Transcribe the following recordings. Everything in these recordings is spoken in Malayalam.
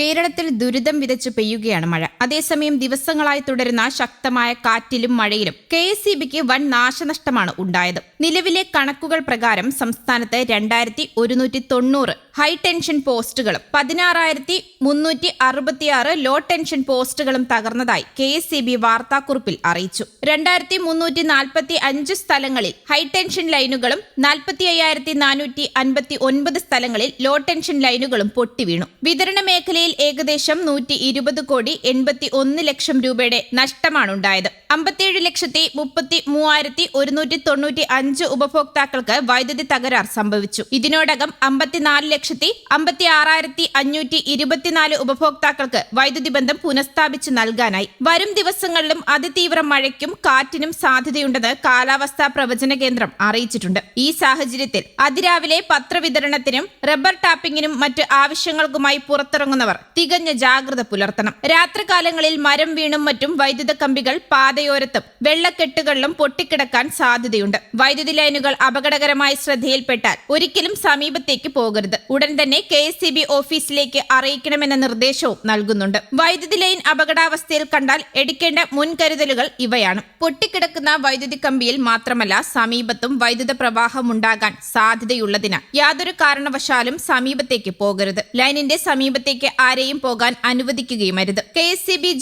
കേരളത്തിൽ ദുരിതം വിതച്ച് പെയ്യുകയാണ് മഴ. അതേസമയം ദിവസങ്ങളായി തുടരുന്ന ശക്തമായ കാറ്റിലും മഴയിലും കെ എസ് വൻ നാശനഷ്ടമാണ് ഉണ്ടായത്. നിലവിലെ കണക്കുകൾ പ്രകാരം സംസ്ഥാനത്ത് രണ്ടായിരത്തി ഒരുന്നൂറ്റി തൊണ്ണൂറ് ഹൈ ടെൻഷൻ പോസ്റ്റുകളും പതിനാറായിരത്തി മുന്നൂറ്റി അറുപത്തിയാറ് ലോ ടെൻഷൻ പോസ്റ്റുകളും തകർന്നതായി കെ എസ് സി ബി വാർത്താക്കുറിപ്പിൽ അറിയിച്ചു. രണ്ടായിരത്തി മുന്നൂറ്റി നാൽപ്പത്തി അഞ്ച് സ്ഥലങ്ങളിൽ ഹൈ ടെൻഷൻ ലൈനുകളും നാൽപ്പത്തി അയ്യായിരത്തി നാനൂറ്റി അൻപത്തി ഒൻപത് സ്ഥലങ്ങളിൽ ലോ ടെൻഷൻ ലൈനുകളും പൊട്ടിവീണു. വിതരണ മേഖലയിൽ ഏകദേശം നൂറ്റി ഇരുപത് കോടി എൺപത്തി ഒന്ന് ലക്ഷം രൂപയുടെ നഷ്ടമാണുണ്ടായത്. അമ്പത്തിയേഴ് ലക്ഷത്തി മുപ്പത്തി മൂവായിരത്തി ഒരുന്നൂറ്റി തൊണ്ണൂറ്റി അഞ്ച് ഉപഭോക്താക്കൾക്ക് വൈദ്യുതി തകരാർ സംഭവിച്ചു. ഇതിനോടകം അമ്പത്തിനാല് ലക്ഷത്തി അമ്പത്തി ആറായിരത്തി അഞ്ഞൂറ്റി ഇരുപത്തിനാല് ഉപഭോക്താക്കൾക്ക് വൈദ്യുതി ബന്ധം പുനഃസ്ഥാപിച്ചു നൽകാനായി. വരും ദിവസങ്ങളിലും അതിതീവ്ര മഴയ്ക്കും കാറ്റിനും സാധ്യതയുണ്ടെന്ന് കാലാവസ്ഥാ പ്രവചന കേന്ദ്രം അറിയിച്ചിട്ടുണ്ട്. ഈ സാഹചര്യത്തിൽ അതിരാവിലെ പത്രവിതരണത്തിനും റബ്ബർ ടാപ്പിംഗിനും മറ്റ് ആവശ്യങ്ങൾക്കുമായി പുറത്തിറങ്ങുന്നവർ തികഞ്ഞ ജാഗ്രത പുലർത്തണം. രാത്രികാലങ്ങളിൽ മരം വീണും മറ്റും വൈദ്യുത കമ്പികൾ പാതയോരത്തും വെള്ളക്കെട്ടുകളിലും പൊട്ടിക്കിടക്കാൻ സാധ്യതയുണ്ട്. വൈദ്യുതി ലൈനുകൾ അപകടകരമായി ശ്രദ്ധയിൽപ്പെട്ടാൽ ഒരിക്കലും സമീപത്തേക്ക് പോകരുത്. ഉടൻ തന്നെ കെ ഓഫീസിലേക്ക് അറിയിക്കണമെന്ന നിർദ്ദേശവും നൽകുന്നുണ്ട്. വൈദ്യുതി ലൈൻ അപകടാവസ്ഥയിൽ കണ്ടാൽ എടുക്കേണ്ട മുൻകരുതലുകൾ ഇവയാണ്. പൊട്ടിക്കിടക്കുന്ന വൈദ്യുതി കമ്പിയിൽ മാത്രമല്ല സമീപത്തും വൈദ്യുത പ്രവാഹം ഉണ്ടാകാൻ സാധ്യതയുള്ളതിനാൽ യാതൊരു കാരണവശാലും സമീപത്തേക്ക് പോകരുത്. ലൈനിന്റെ സമീപത്തേക്ക് ആരെയും പോകാൻ അനുവദിക്കുകയും അരുത് കെ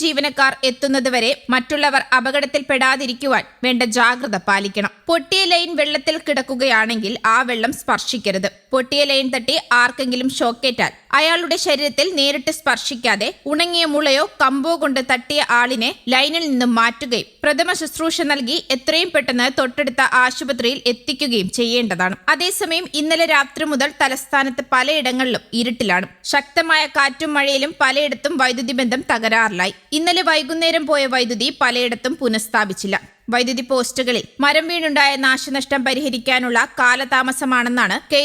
ജീവനക്കാർ എത്തുന്നതുവരെ മറ്റുള്ളവർ അപകടത്തിൽപ്പെടാതിരിക്കുവാൻ വേണ്ട ജാഗ്രത പാലിക്കണം. പൊട്ടിയ ലൈൻ വെള്ളത്തിൽ കിടക്കുകയാണെങ്കിൽ ആ വെള്ളം സ്പർശിക്കരുത്. പൊട്ടിയ ലൈൻ തട്ടി ആർക്കെങ്കിലും ഷോക്കേറ്റാൽ അയാളുടെ ശരീരത്തിൽ നേരിട്ട് സ്പർശിക്കാതെ ഉണങ്ങിയ മുളയോ കമ്പോ കൊണ്ട് തട്ടിയ ആളിനെ ലൈനിൽ നിന്നും മാറ്റുകയും പ്രഥമ ശുശ്രൂഷ നൽകി എത്രയും പെട്ടെന്ന് തൊട്ടടുത്ത ആശുപത്രിയിൽ എത്തിക്കുകയും ചെയ്യേണ്ടതാണ്. അതേസമയം ഇന്നലെ രാത്രി മുതൽ തലസ്ഥാനത്ത് പലയിടങ്ങളിലും ഇരുട്ടിലാണ്. ശക്തമായ കാറ്റും മഴയിലും പലയിടത്തും വൈദ്യുതി ബന്ധം തകരാറിലായി. ഇന്നലെ വൈകുന്നേരം പോയ വൈദ്യുതി പലയിടത്തും പുനഃസ്ഥാപിച്ചില്ല. വൈദ്യുതി പോസ്റ്റുകളിൽ മരം വീണുണ്ടായ നാശനഷ്ടം പരിഹരിക്കാനുള്ള കാലതാമസമാണെന്നാണ് കെ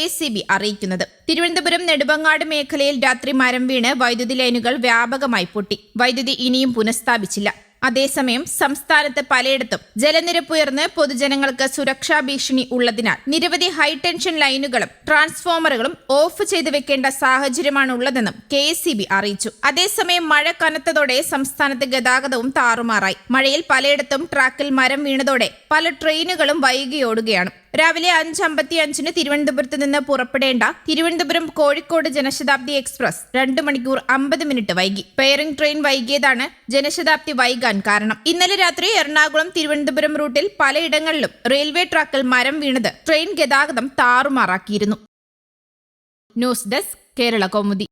അറിയിക്കുന്നത്. തിരുവനന്തപുരം നെടുമങ്ങാട് മേഖലയിൽ രാത്രി മരം വീണ് വൈദ്യുതി ലൈനുകൾ വ്യാപകമായി പൊട്ടി. വൈദ്യുതി ഇനിയും പുനഃസ്ഥാപിച്ചില്ല. അതേസമയം സംസ്ഥാനത്ത് പലയിടത്തും ജലനിരപ്പുയർന്ന് പൊതുജനങ്ങൾക്ക് സുരക്ഷാ ഭീഷണി ഉള്ളതിനാൽ നിരവധി ഹൈടെൻഷൻ ലൈനുകളും ട്രാൻസ്ഫോമറുകളും ഓഫ് ചെയ്തു വെക്കേണ്ട സാഹചര്യമാണ് ഉള്ളതെന്നും കെ അറിയിച്ചു. അതേസമയം മഴ കനത്തതോടെ സംസ്ഥാനത്ത് ഗതാഗതവും താറുമാറായി. മഴയിൽ പലയിടത്തും ട്രാക്കിൽ മരം വീണതോടെ പല ട്രെയിനുകളും വൈകിയോടുകയാണ്. രാവിലെ അഞ്ച് അമ്പത്തി അഞ്ചിന് തിരുവനന്തപുരത്ത് നിന്ന് പുറപ്പെടേണ്ട തിരുവനന്തപുരം കോഴിക്കോട് ജനശതാബ്ദി എക്സ്പ്രസ് രണ്ട് മണിക്കൂർ അമ്പത് മിനിറ്റ് വൈകി. പെയറിംഗ് ട്രെയിൻ വൈകിയതാണ് ജനശതാബ്ദി വൈകാൻ കാരണം. ഇന്നലെ രാത്രി എറണാകുളം തിരുവനന്തപുരം റൂട്ടിൽ പലയിടങ്ങളിലും റെയിൽവേ ട്രാക്കിൽ മരം വീണത് ട്രെയിൻ ഗതാഗതം താറുമാറാക്കിയിരുന്നു. News desk Kerala Kaumudi.